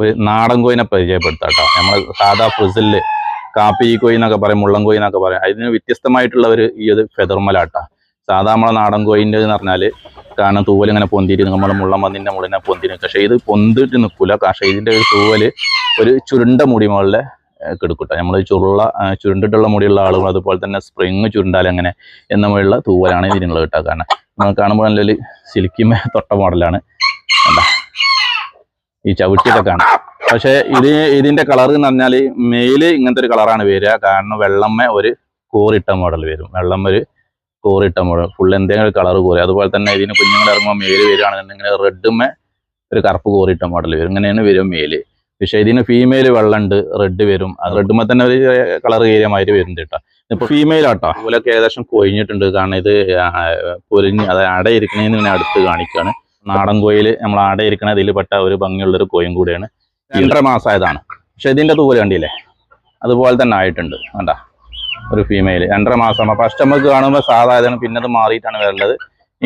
ഒരു നാടൻ കോയിനെ പരിചയപ്പെടുത്താട്ടോ. നമ്മൾ സാധാ ഫ്രിസിൽ കാപ്പി കോയി എന്നൊക്കെ പറയും മുള്ളൻ കോയി എന്നൊക്കെ പറയും. അതിന് വ്യത്യസ്തമായിട്ടുള്ള ഒരു ഈ ഒരു ഫെദർമലാട്ടാ സാധാ നമ്മളെ നാടൻ കോയിന്റെ എന്ന് പറഞ്ഞാൽ കാരണം തൂവൽ ഇങ്ങനെ പൊന്തിയിട്ട് നമ്മൾ മുള്ളം പന്നിന്റെ മുള്ളിനെ പൊന്തി പക്ഷേ ഇത് പൊന്തിട്ട് നിൽക്കില്ല പക്ഷേ ഇതിന്റെ ഒരു തൂവൽ ഒരു ചുരുണ്ട മുടി മുകളിലെ കെടുക്കട്ടെ. നമ്മൾ ചുരുള്ള ചുരുണ്ടിട്ടുള്ള മുടിയുള്ള ആളുകൾ അതുപോലെ തന്നെ സ്പ്രിങ് ചുരുണ്ടാൽ അങ്ങനെ എന്ന മുകളിലുള്ള തൂവലാണ് ഇതിനുള്ള കിട്ടുക കാരണം നമ്മൾ കാണുമ്പോൾ നല്ലൊരു സിലിക്കിമ തൊട്ട മോഡലാണ് ഈ ചവിട്ടിയൊക്കെ കാണാം പക്ഷേ ഇത് ഇതിന്റെ കളർ എന്ന് പറഞ്ഞാൽ മെയിൽ ഇങ്ങനത്തെ ഒരു കളറാണ് വരിക. കാരണം വെള്ളമ്മ ഒരു കോറിട്ട മോഡൽ വരും. വെള്ളം ഒരു കോറിട്ട മോഡൽ. ഫുൾ എന്തെങ്കിലും കളർ കോറി. അതുപോലെ തന്നെ ഇതിന് കുഞ്ഞുങ്ങൾ ഇറങ്ങുമ്പോൾ മേൽ വരികയാണെന്നുണ്ടെങ്കിൽ റെഡുമ്മ ഒരു കറുപ്പ് കോറിട്ട മോഡൽ വരും. ഇങ്ങനെയാണ് വരും മേൽ പക്ഷേ ഇതിന് ഫീമെയിൽ വെള്ളമുണ്ട് റെഡ് വരും. അത് റെഡുമ്മ തന്നെ ഒരു കളർ ഏരിയമായിട്ട് വരും കേട്ടോ. ഇപ്പൊ ഫീമെയിൽ ആട്ടോ. അതുപോലൊക്കെ ഏകദേശം കൊഴിഞ്ഞിട്ടുണ്ട്. കാരണം ഇത് പൊരിഞ്ഞ് അതായത് അടയിരിക്കുന്നതിന് ഇങ്ങനെ അടുത്ത് കാണിക്കുകയാണ് നാടൻ കോയിൽ നമ്മൾ ആടെ അടയിരിക്കണ ഇതിൽ പെട്ട ഒരു ഭംഗിയുള്ളൊരു കോയും കൂടിയാണ്. രണ്ടര മാസമായതാണ് പക്ഷെ ഇതിന്റെ തൂവൽ കണ്ടില്ലേ? അതുപോലെ തന്നെ ആയിട്ടുണ്ട്. കണ്ട? ഒരു ഫീമെയിൽ രണ്ടര മാസം അപ്പൊ ഫസ്റ്റ് നമുക്ക് കാണുമ്പോൾ സാധാരണ പിന്നെ അത് മാറിയിട്ടാണ് വരുന്നത്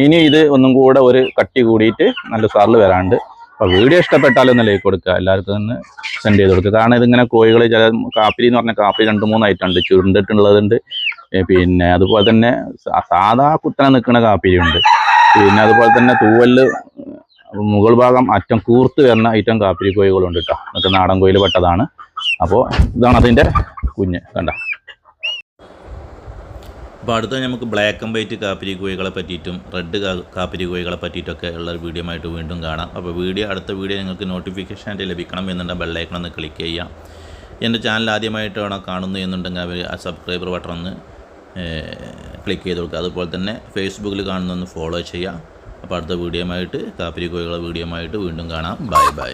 ഇനി ഇത് ഒന്നും കൂടെ ഒരു കട്ടി കൂടിയിട്ട് നല്ല സാറിൽ വരാണ്ട്. അപ്പോൾ വീഡിയോ ഇഷ്ടപ്പെട്ടാലും ഒന്ന് ലൈക്ക് കൊടുക്കുക. എല്ലാവർക്കും ഒന്ന് സെൻഡ് ചെയ്ത് കൊടുക്കുക. കാരണം ഇതിങ്ങനെ കോഴികൾ ചില കാപ്പിരി എന്ന് പറഞ്ഞാൽ കാപ്പി രണ്ട് മൂന്ന് ഐറ്റം ഉണ്ട്. ചുരുണ്ടിട്ടുള്ളതുണ്ട്. പിന്നെ അതുപോലെ തന്നെ സാധാ കുത്തനെ നിൽക്കുന്ന കാപ്പിരി ഉണ്ട്. പിന്നെ അതുപോലെ തന്നെ തൂവൽ മുകൾ ഭാഗം അറ്റം കൂർത്ത് വരുന്ന ഐറ്റം കാപ്പിരി കോഴികളുണ്ട് കേട്ടോ. അതൊക്കെ നാടൻ കോയിൽ പെട്ടതാണ്. അപ്പോൾ ഇതാണ് അതിന്റെ കുഞ്ഞ് കണ്ട. അപ്പോൾ അടുത്ത നമുക്ക് ബ്ലാക്ക് ആൻഡ് വൈറ്റ് കാപ്പിരി കോഴികളെ പറ്റിയിട്ടും റെഡ് കാപ്പിരി കോഴികളെ പറ്റിയിട്ടൊക്കെ ഉള്ള ഒരു വീഡിയോ ആയിട്ട് വീണ്ടും കാണാം. അപ്പോൾ വീഡിയോ അടുത്ത വീഡിയോ നിങ്ങൾക്ക് നോട്ടിഫിക്കേഷൻ ആയിട്ട് ലഭിക്കണം എന്നുണ്ടെങ്കിൽ ബെല്ലൈക്കണം ഒന്ന് ക്ലിക്ക് ചെയ്യാം എന്റെ ചാനൽ ആദ്യമായിട്ടാണോ കാണുന്നു എന്നുണ്ടെങ്കിൽ അവർ ആ സബ്സ്ക്രൈബർ ബട്ടൺ ഒന്ന് ക്ലിക്ക് ചെയ്ത് കൊടുക്കുക അതുപോലെ തന്നെ ഫേസ്ബുക്കിൽ കാണുന്നൊന്ന് ഫോളോ ചെയ്യുക. അപ്പോൾ അടുത്ത വീഡിയോ ആയിട്ട് കാപ്പിരി കോഴികളുടെ വീഡിയോ ആയിട്ട് വീണ്ടും കാണാം. Bye bye